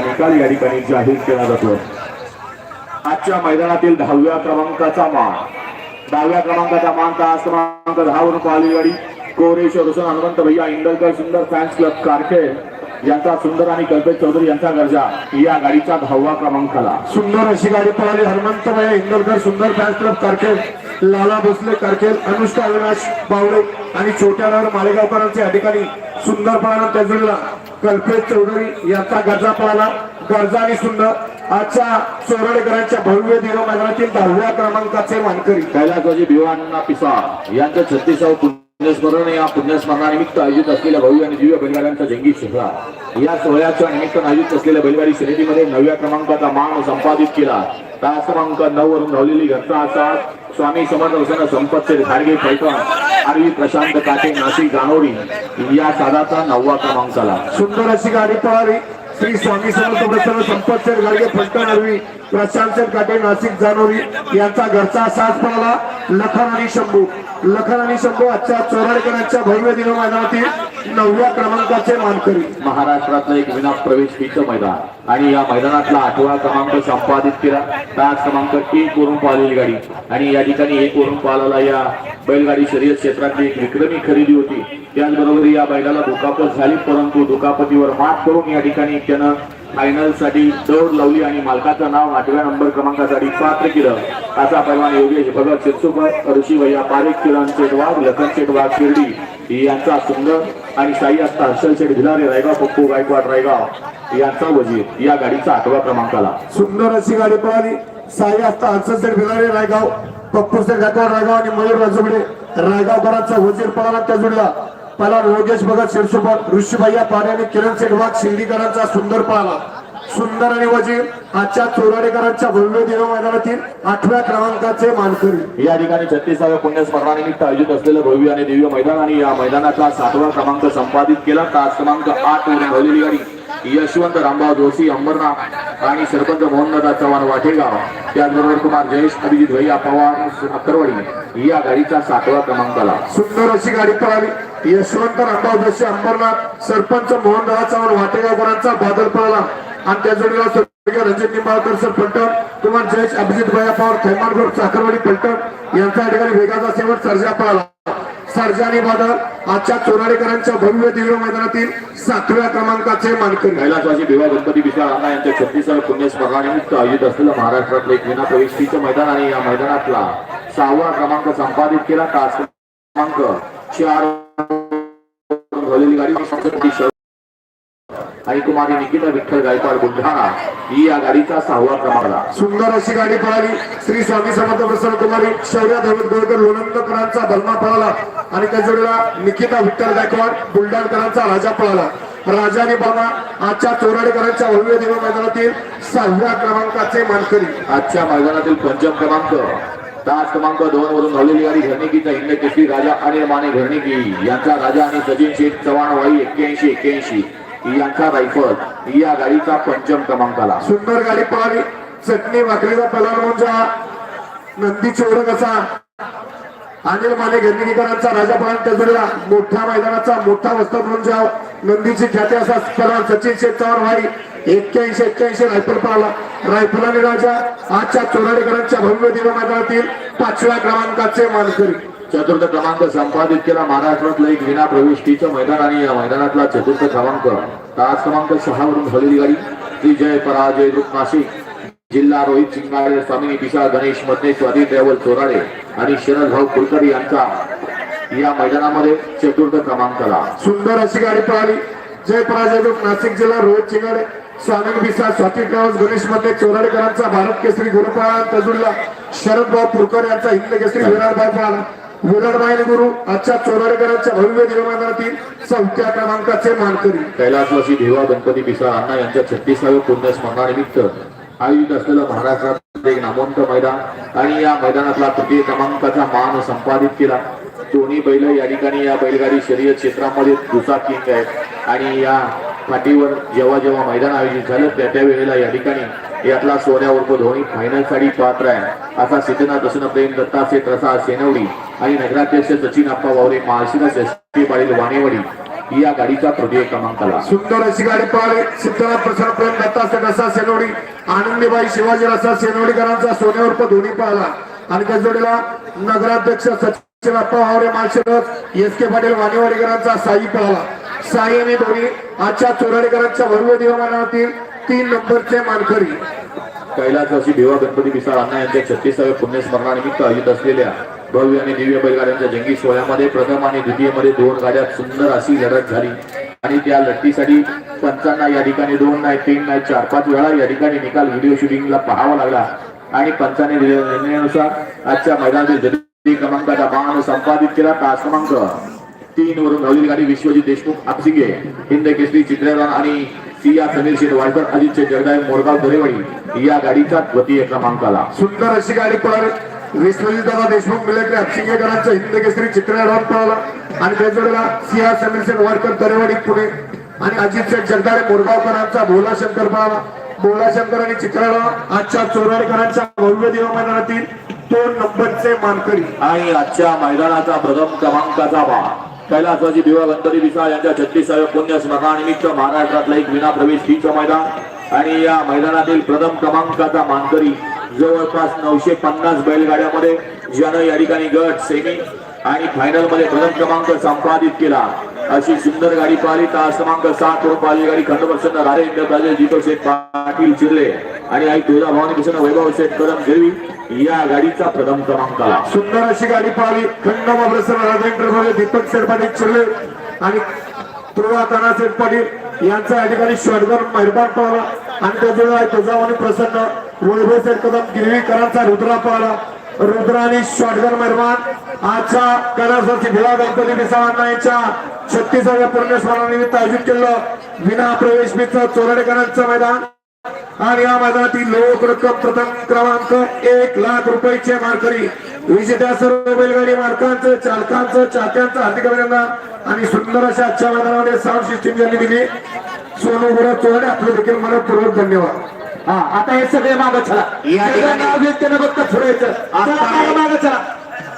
निकाल या ठिकाणी जाहीर केला जातो. आजच्या मैदानातील दहाव्या क्रमांकाचा मान. दहाव्या क्रमांकाचा मान तास क्रमांक दहावरून पाहिली गाडी. कोरेश्वर हुसन हनुमंत भैया इंदलकर सुंदर फॅन्स क्लब कारखे. यांचा सुंदर आणि कल्पेश चौधरी यांचा गरजा या गाडीचा दहावा क्रमांक क्रमांकाला. सुंदर अशी गाडी पळाली भैया इंदरकर सुंदर फॅन्स क्लब कारखेल लाला भोसले कारखेल अनुष्का अविनाश बावळे आणि छोट्यावर मालेगावकरांचे या ठिकाणी सुंदर पळाला त्या जोडीला कल्पेश चौधरी यांचा गरजा पाहिला गरजा आणि सुंदर आजच्या चोरडेकरांच्या भव्य दिनो मैदानातील दहाव्या क्रमांकाचे मानकरी कैलासवाजी भिवांना पिसा. यांचं छत्तीसाव पुण्यस्मरण या पुण्यस्मरणानिमित्त आयोजित असलेल्या भव्य आणि दिव्य बैलगाड्यांचा जंगी शिखरा या सोहळ्याच्या निमित्तानं आयोजित असलेल्या बैलगाडी शर्यतीमध्ये नवव्या क्रमांकाचा मान संपादित केला. तास क्रमांक नऊ वरून धावलेली घटना असा स्वामी समर्थ वसन संपत घाडगे फलटण आरवी प्रशांत काटे नाशिक गानोडी. या साधाचा नववा क्रमांकाला सुंदर अशी गाडी पवारी श्री स्वामी समर्थ प्रसन्न संपत शेठ गाडगे फलटण अरवी प्रशांत शेठ काटे नाशिक जानोरी यांचा घरचा साथ पळाला. लखन आणि शंभू. लखन आणि शंभू आजच्या चोराडेकरांच्या भव्य दिनो मैदानातील नवव्या क्रमांकाचे मानकरी. महाराष्ट्रातलं एक विना प्रवेश पीचं मैदान. आणि या मैदानातला आठवा क्रमांक संपादित केला. तास क्रमांक एक वरून पाहिलेली गाडी. आणि या ठिकाणी एक वरून पाहिला या बैलगाडी शर्यत क्षेत्रातली एक विक्रमी खरेदी होती. त्याचबरोबर या बैलाला दुखापत झाली परंतु दुखापतीवर मात करून या ठिकाणी त्यानं फायनलसाठी दौड लावली आणि मालकाचं नाव आठव्या नंबर क्रमांकासाठी पात्र केलं. असा परवान योगेश भगत शिरसुकर ऋषी भैया पारेख किरण शेटवाग लखन शेटवाग शिर्डी. यांचा सुंदर आणि साई असता हर्षल शेठ भिलारे रायगाव पप्पू गायकवाड रायगाव. यांचा वजीर या गाडीचा आठवा क्रमांकाला. सुंदर अशी गाडी पळाली. साई असता हर्षद भिलारे रायगाव. पप्पू शेठ गायकवाड रायगाव आणि मयूर राजोगडे. रायगावकरांचा वजीर पळाला त्या जुडला पहिला योगेश भगत शिरसोबत ऋषीभैया पारे आणि किरण शेठ वाघ शिंदीकरांचा सुंदर पाला. सुंदर आणि वजीर आजच्या चोराडेकरांच्या भव्य दिनो मैदानातील आठव्या क्रमांकाचे मानकरी. या ठिकाणी छत्तीसाव्या पुण्यस्मरणानिमित्त आयोजित असलेलं भव्य आणि दिव्य मैदान आणि या मैदानाचा सातवा क्रमांक संपादित केला. तास क्रमांक आठ वरून धावलेली गाडी. यशवंत रामभाव जोशी अंबरनाथ आणि सरपंच मोहनदादा चव्हाण वाटेगाव त्याचबरोबर कुमार जयेश अभिजित भैया पवार अक्करवाडी या गाडीचा सातवा क्रमांकाला सुंदर अशी गाडी पळाली यशवंत रामभाऊ जोशी अंबरनाथ सरपंच मोहनदादा चव्हाण वाटेगावकरांचा बादल पळाला. आणि त्या जोडीला स्वर्गीय रणजित निंबाळकर सर पलटण कुमार जयेश अभिजित भैया पवार थैमानगड साखरवाडी पलटण यांच्या ठिकाणी वेगाचा शेवट सर्जा पळाला. सर्जा बादल आजच्या चोराडेकरांच्या भव्य दिव्य मैदानातील सातव्या क्रमांकाचे मानकरी. कैलासवासी भिवा गणपती विशाल अण्णा यांच्या छत्तीसाव्या पुण्यस्मरणानिमित्त आयोजित असलेलं महाराष्ट्रातलं एक विना प्रवेशकीचं मैदान आणि या मैदानातला सहावा क्रमांक संपादित केला. तास क्रमांक चार. झालेली गाडी आणि कुमारी निकिता विठ्ठल गायकवाड बुलढाणा ही या गाडीचा सहावा क्रमांकला सुंदर अशी गाडी पळाली. श्री स्वामी समर्थ प्रसन्न कुमारी शौर्य गोळकर लोणंदकरांचा बलमा पळाला. आणि त्या जोडीला निकिता विठ्ठल गायकवाड बुलढाणकरांचा राजा पळाला. राजा आणि बाबा आजच्या चोराडेकरांच्या भव्य दिवस मैदानातील सहाव्या क्रमांकाचे मानकरी. आजच्या मैदानातील पंचम क्रमांक तास क्रमांक दोन वरून धावलेली गाडी घरणिकीचा हिंद केसरी राजा अनिल माने घरणिकी. यांचा राजा आणि सचिन शेठ चव्हाण वाई एक्क्याऐंशी एक्क्याऐंशी. यांचा रायफल या गाडीचा पंचम क्रमांकाला. सुंदर गाडी पळावी चटणी भाकरीचा पलार म्हणजे नंदी चोरक असा. अनिल माने घरणीकरांचा राजा पळाला त्या मोठ्या मैदानाचा मोठा वस्त्र म्हणजे नंदीची ख्याती असा पळाल सचिन शेठ चव्हाण एक्क्याऐंशी एक्क्याऐंशी रायफल पळाला. रायफल आणि राजा आजच्या चोराडेकरांच्या भव्य दिव मैदानातील पाचव्या क्रमांकाचे मानकरी. चतुर्थ क्रमांक संपादित केला. महाराष्ट्रातलं एक विना प्रविष्टीचं मैदान आणि या मैदानातला चतुर्थ क्रमांक. तास क्रमांक सहा वरून झालेली गाडी. श्री जय पराजय ग्रुप नाशिक. जिल्हा रोहित चिंगारे स्वामी पिशा गणेश मधने स्वाधी ड्रायव्हर चोराडे आणि शरद भाऊ कुलकर्णी यांचा या मैदानामध्ये चतुर्थ क्रमांकाला. सुंदर अशी गाडी पळाली. जय पराजय ग्रुप नाशिक जिल्हा रोहित चिंगाडे स्वामी बिसा स्वाती ट्रॅव्हल्स गणेशमध्ये चोराडेकरांचा भारत केसरी गुरुपाळा तजुल्ला शरद भाऊ पुरकर यांचा हिंद केसरी विराटभाई पळाला. विराटभाई गुरु आजच्या चोराडेकरांच्या भव्य दिव चौथ्या क्रमांकाचे मानकरी. कैलासवासी देवा गणपती पिसाळ अण्णा यांच्या छत्तीसाव्या पुण्यस्मरणानिमित्त आयोजित असलेलं महाराष्ट्रात एक नामवंत मैदान आणि या मैदानातला तृतीय क्रमांकाचा मान संपादित केला. दोन्ही बैल या ठिकाणी या बैलगाडी शर्यत क्षेत्रामध्ये दुचाकी आहेत. आणि या पाठीवर जेव्हा जेव्हा मैदान आयोजित झालं त्या त्या वेळेला या ठिकाणी यातला सोन्या उर्फ धोनी फायनलसाठी पात्र आहे. असा सिद्धना दर्शन प्रेम दत्ता सेठ रसा सेनवडी आणि नगराध्यक्ष सचिन अप्पा वावरे महाशिराज एस पी पाटील वाणेवाडी या गाडीचा तृतीय क्रमांकाला सुंदर अशी गाडी पळाली सिद्धनाथ प्रसन्न प्रेम दत्ता रसा सेनवडी आनंदीबाई शिवाजी रसा सेनवडीकरांचा सोन्या उर्फ धोनी पळाला आणि त्या जोडीला नगराध्यक्ष सचिन अप्पा वावरे माळशेरस एस के पाटील वाणीवाडीकरांचा साई पळाला साई आणि धोनी आजच्या चोराडीकरांच्या भव्य दिवमानातील तीन नंबरचे मानकरी. कैलासवासी भिवा गणपती विसाळ अण्णा यांच्या छत्तीसाव्या पुण्यस्मरणानिमित्त आयोजित असलेल्या भव्य आणि दिव्य बैलगाड्यांच्या जंगी सोहळ्यामध्ये प्रथम आणि द्वितीयमध्ये दोन गाड्यात सुंदर अशी लढत झाली. आणि त्या लढतीसाठी पंचांना या ठिकाणी दोन नाही तीन नाही चार पाच वेळा या ठिकाणी निकाल व्हिडिओ शूटिंगला पाहावा लागला. आणि पंचाने दिलेल्या निर्णयानुसार आजच्या मैदानातील क्रमांकाचा मान संपादित केला. तास क्रमांक तीन वरून धावलेली गाडी विश्वजित देशमुख आपसिंगे हिंद केसरी चित्रेरान आणि सिया समीर शेठ वायकर अजितचे जगदाय मोरगाव दरेवाडी या गाडीचा द्वितीय क्रमांकाला. सुंदर अशी गाडी पळाली. विश्वजित दादा देशमुख मिलिटरी अपशिंगेकरांचा हिंद केसरी चित्रराव पळाला. आणि त्याच्यावेळेला सिया समीरसेन वाडकर दरेवाडी पुणे आणि अजित शेठ जगदाळे मोरगावकरांचा भोला शंकर पळाला. भोला शंकर आणि चित्रराव आजच्या चोराडकरांच्या भव्य देव मैदानातील दोन नंबरचे मानकरी. आणि आजच्या मैदानाचा प्रथम क्रमांकाचा बा कैलासवासी भिवा गणपती विसा यांच्या छत्तीसाव्या पुण्य स्मरणानिमित्त महाराष्ट्रातला एक विना प्रवेश फीचं मैदान. आणि या मैदानातील प्रथम क्रमांकाचा मानकरी जवळपास नऊशे पन्नास बैलगाड्यामध्ये ज्यानं या ठिकाणी गट सेमी आणि फायनलमध्ये प्रथम क्रमांक संपादित केला. अशी सुंदर गाडी पाहिली. तास क्रमांक सात करून पाहिली गाडी खंडप्रसन्न राणे इंद्रप्राजे दीपक शेख पाटील चिरले. आणि आई तुळजा भवानी कृष्ण वैभव शेठ कदम गिरवी या गाडीचा प्रथम क्रमांक आला सुंदर अशी गाडी पाहावी खंडोबा प्रसन्न राजेंद्र दीपक शेठ पाटील चिरले आणि ध्रुवा तानासेठ पाटील यांचा या ठिकाणी शॉटगन मेहरबान पाहला. आणि त्याच्यावेळेला तुळजावानी प्रसन्न वैभव शेठ कदम गिरवीकरांचा रुद्रा पाहला. रुद्रा आणि शॉटगन मेहरबान आजच्या कैलासवासी भिला गणपती मिसाळांना यांच्या छत्तीसाव्या पुण्यस्मरणानिमित्त आयोजित केलं. विना प्रवेश मित्र चोरडेकरांचं मैदान. आणि या मैदानातील लोक रक्कम प्रथम क्रमांक एक लाख रुपयाचे मारकरी विजेत्या सर्व बैलगाडी मालकांचं चालकांचं चाक्यांचं हार्दिक अभिनंदन आणि सुंदर अशा आजच्या मैदानामध्ये साऊंड सिस्टीम ज्यांनी दिली. सोनू गुरु चोरडे आपलं देखील मनपूर्वक धन्यवाद. हा आता हे सगळे मागं चला. या ठिकाणी- नाव घेत त्यानं फक्त चला मागं चला.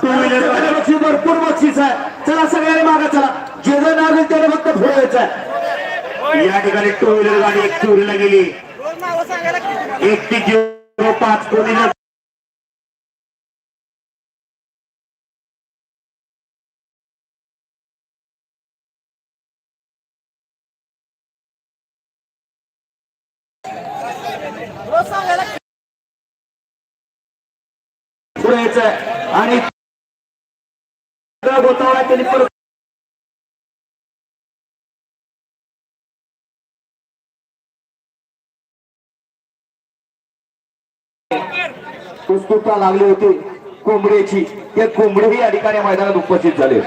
टू व्हीलर बक्षीस भरपूर बक्षीस आहे. चला सगळ्यांनी मागं चला. जे जे नाव घेत त्यानं फक्त आहे. या ठिकाणी टू व्हीलर गाडी एक चोरीला गेली. सांगायला ती झिरो पाच कोणी आहे आणि गोतावळा त्यांनी परत उत्सुकता लागली होती कोंबड्याची ते कोंबडेही या ठिकाणी मैदानात उपस्थित झाले.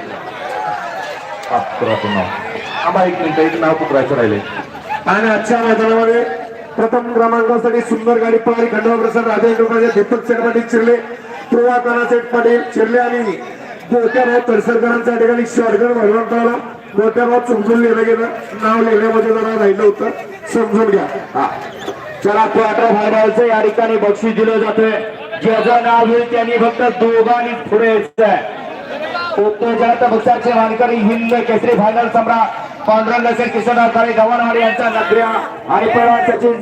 आम्हा एक मिनिट एक नाव पुकरायचं राहिले आणि आजच्या मैदानामध्ये प्रथम क्रमांकासाठी सुंदर गाडी पळाली खंडोबा प्रसाद राजेंद्र दीपक पाटील चिरले ध्रुवा कानासेठ पाटील चिरले आणि गोट्याभाऊ तडसरकरांच्या ठिकाणी शॉर्टगन भरवून पळाला गोट्याभाऊ चुकजून लिहिलं गेलं. नाव लिहिण्यामध्ये जरा राहिलं होतं. समजून घ्या. हा. चला क्वार्टर फायनलचं या ठिकाणी बक्षीस दिलं जातंय. ज्याचं नाव होईल त्यांनी फक्त दोघांनी पुढे यायचं उत्तेजनात पक्षाचे मानकरी हिंद केसरी फायनल सम्राट पांढरंग असेल किशोरनाथ काळे गव्हाणवाडी यांचा नगऱ्या आणि पैलवान सचिन